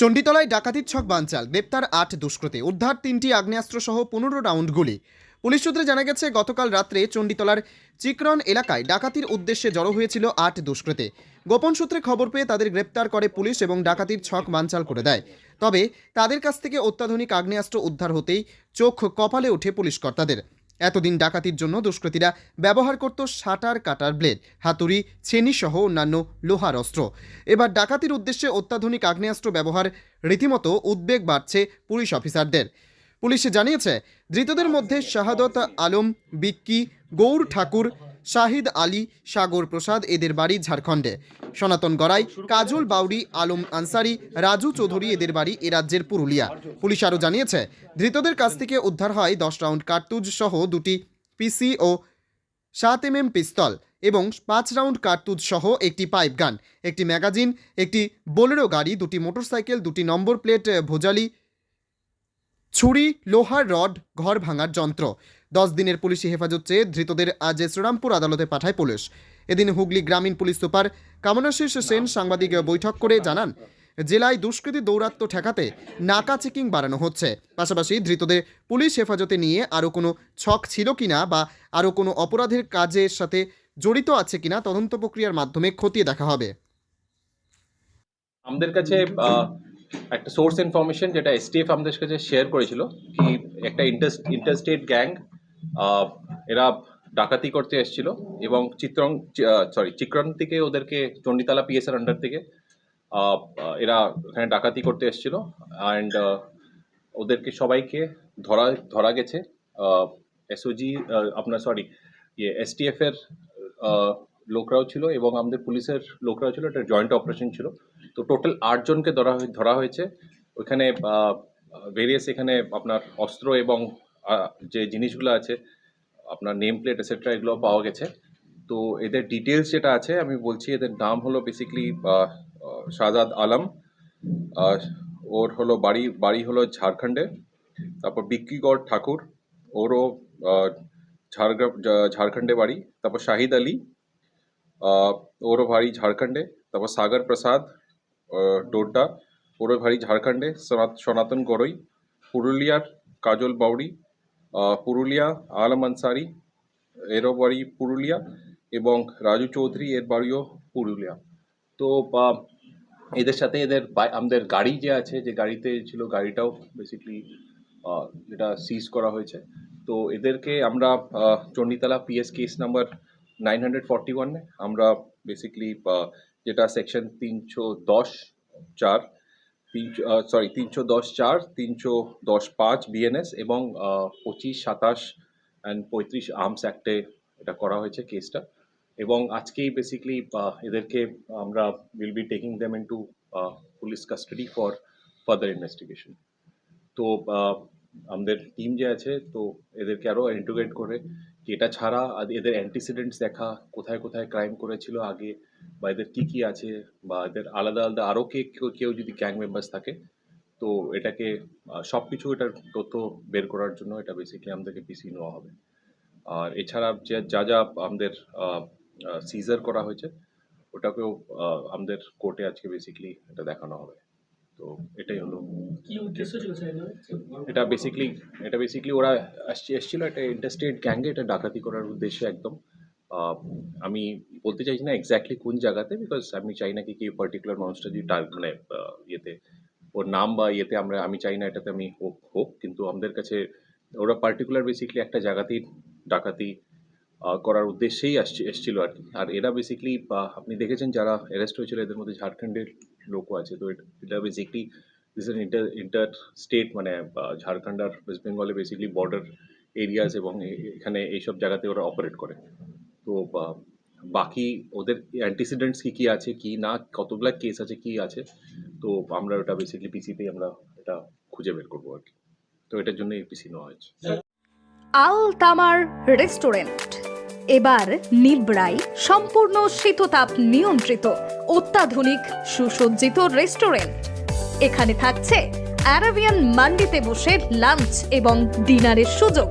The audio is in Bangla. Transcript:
চণ্ডীতলায় ডাকাতির ছক বানচাল, গ্রেপ্তার আট দুষ্কৃতী, উদ্ধার তিনটি আগ্নেয়াস্ত্র সহ পনেরো রাউন্ড গুলি। পুলিশ সূত্রে জানা গেছে, গতকাল রাত্রে চণ্ডীতলার চিকরন এলাকায় ডাকাতির উদ্দেশ্যে জড়ো হয়েছিল আট দুষ্কৃতী। গোপন সূত্রে খবর পেয়ে তাদের গ্রেপ্তার করে পুলিশ এবং ডাকাতির ছক বানচাল করে দেয়। তবে তাদের কাছ থেকে অত্যাধুনিক আগ্নেয়াস্ত্র উদ্ধার হতেই চোখ কপালে ওঠে পুলিশ কর্তাদের। এতদিন ডাকাতির জন্য দুষ্কৃতীরা ব্যবহার করত সাটার কাটার ব্লেড, হাতুড়ি, ছেনি সহ অন্যান্য লোহার অস্ত্র। এবার ডাকাতির উদ্দেশ্যে অত্যাধুনিক আগ্নেয়াস্ত্র ব্যবহার রীতিমতো উদ্বেগ বাড়ছে পুলিশ অফিসারদের। পুলিশ জানিয়েছে, ধৃতদের মধ্যে শাহাদত আলম, বিক্কি গৌর ঠাকুর শাহিদ আলী, সাগর প্রসাদ এদের বাড়ি ঝাড়খণ্ডে। সনাতন গড়াই, কাজল বাউরি আলম আনসারি, রাজু চৌধুরী এদের বাড়ি এ রাজ্যের পুরুলিয়া। পুলিশ আরও জানিয়েছে, ধৃতদের কাছ থেকে উদ্ধার হয় দশ রাউন্ড কার্তুজ সহ দুটি পিসি ও সাত এম পিস্তল এবং পাঁচ রাউন্ড কার্তুজ সহ একটি পাইপ গান, একটি ম্যাগাজিন, একটি বোলেরো গাড়ি, দুটি মোটরসাইকেল, দুটি নম্বর প্লেট ভোজালি ছুরি লোহার রড, ঘর ভাঙার যন্ত্র। দশ দিনের পুলিশি হেফাজত চেয়ে ধৃতদের আজ শ্রীরামপুর আদালতে পাঠায় পুলিশ। এদিন হুগলি গ্রামীণ পুলিশ সুপার কামনাশিস সেন সাংবাদিক বৈঠক করে জানান, জেলায় দুষ্কৃতী দৌরাত্ম্য ঠেকাতে নাকা চেকিং বাড়ানো হচ্ছে। পাশাপাশি ধৃতদের পুলিশ হেফাজতে নিয়ে আরও কোনো ছক ছিল কিনা বা আরও কোনো অপরাধের কাজের সাথে জড়িত আছে কিনা তদন্ত প্রক্রিয়ার মাধ্যমে খতিয়ে দেখা হবে। আমাদের কাছে একটা সোর্স ইনফরমেশন যেটা এসটিএফ আমাদের কাছে শেয়ার করেছিল কি একটা ইন্টার ইন্টারস্টেট গ্যাং এরা ডাকাতি করতে এসেছিল এবং চিত্রং সরি চিক্রন থেকে ওদেরকে চণ্ডীতলা পিএসআর আন্ডার থেকে এরা এখানে ডাকাতি করতে এসেছিল অ্যান্ড ওদেরকে সবাইকে ধরা ধরা গেছে এসওজি আপনার সরি ইয়ে এসটিএফ এর আহ, লোকরাও ছিল এবং আমাদের পুলিশের লোকরাও ছিল এটা জয়েন্ট অপারেশন ছিল। তো টোটাল আটজনকে ধরা ধরা হয়েছে। ওইখানে ভেরিয়াস এখানে আপনার অস্ত্র এবং যে জিনিসগুলো আছে, আপনার নেম প্লেট এসেট্রা এগুলো পাওয়া গেছে। তো এদের ডিটেলস যেটা আছে, আমি বলছি, এদের নাম হলো বেসিকলি শাহজাদ আলম ওর হলো বাড়ি বাড়ি হলো ঝাড়খণ্ডে। তারপর বিক্কিগড় ঠাকুর, ওরও ঝাড়গ্রাম ঝাড়খণ্ডে বাড়ি। তারপর শাহিদ আলী ওরও বাড়ি ঝাড়খণ্ডে। তারপর সাগর প্রসাদ ডোড্ডা ওরও বাড়ি ঝাড়খণ্ডে, সনাত- সনাতন গড়ই পুরুলিয়ার কাজল বাউরি পুরুলিয়া আলম আনসারি এরও বাড়ি পুরুলিয়া এবং রাজু চৌধুরী, এর বাড়িও পুরুলিয়া। তো এদের সাথে এদের আমাদের গাড়ি যে আছে, যে গাড়িতে ছিল গাড়িটাও বেসিকলি যেটা সিজ করা হয়েছে। তো, এদেরকে আমরা Chanditala PS case number nine hundred forty ওয়ানে আমরা বেসিকলি যেটা সেকশন তিনশো দশ, চার, তিনশো সরি তিনশো দশ, চার, তিনশো দশ, পাঁচ বিএনএস এবং পঁচিশ, সাতাশ অ্যান্ড পঁয়ত্রিশ আর্মস অ্যাক্টে এটা করা হয়েছে কেসটা এবং আজকেই বেসিকলি এদেরকে আমরা will be taking them into police custody for further investigation তো আমাদের টিম যে আছে, তো এদেরকে আরও ইন্টিগ্রেট করে এটা ছাড়া এদের অ্যান্টিসিডেন্টস দেখা, কোথায় কোথায় ক্রাইম করেছিল আগে বা এদের কী কী আছে বা এদের আলাদা আলাদা আরও কে কেউ- কেউ যদি গ্যাং মেম্বার্স থাকে তো এটাকে সব কিছু এটার তথ্য বের করার জন্য এটা বেসিক্যালি আমাদেরকে পিসি নেওয়া হবে। আর এছাড়া যে যা যা আমাদের সিজার করা হয়েছে ওটাকেও আমাদের কোর্টে আজকে বেসিক্যালি এটা দেখানো হবে। তো এটাই হলো এটা বেসিক্যালি এটা বেসিক্যালি ওরা আসছে এসেছিল একটা ইন্টারস্টেট গ্যাংগে এটা ডাকাতি করার উদ্দেশ্যে একদম। আমি বলতে চাইছি না এক্স্যাক্টলি কোন জায়গাতে বিকজ আমি চাই না কি কি পার্টিকুলার মানুষটা যদি মানে ইয়েতে, ওর নাম বা ইয়েতে আমরা, আমি চাই না এটাতে আমি হোক হোক, কিন্তু আমাদের কাছে ওরা পার্টিকুলার বেসিক্যালি একটা জায়গাতেই ডাকাতি করার উদ্দেশ্যেই আসছে, এসেছিল আর কি। আর এরা বেসিক্যালি আপনি দেখেছেন যারা অ্যারেস্ট হয়েছিল, এদের মধ্যে ঝাড়খণ্ডের লোকও আছে। তো এটা- basically this in inter inter state মানে ঝাড়খণ্ড আর ওয়েস্ট বেঙ্গলে বেসিক্যালি বর্ডার এরিয়াস এবং এখানে এইসব জায়গাতে ওরা অপারেট করে। তো বাকি ওদের অ্যান্টিসিডেন্টস কী কী আছে, কি না, কতগুলা কেস আছে, কি আছে, তো আমরা ওটা বেসিক্যালি পিসিতেই আমরা এটা খুঁজে বের করব আর কি। তো এটার জন্য এই পিসি নেওয়া হয়েছে। আল তামার রেস্টুরেন্ট। এবার নিবড়াই সম্পূর্ণ শীততাপ নিয়ন্ত্রিত, অত্যাধুনিক, সুসজ্জিত রেস্টুরেন্ট। এখানে থাকছে অ্যারাবিয়ান মান্ডিতে বসে লাঞ্চ এবং ডিনারের সুযোগ।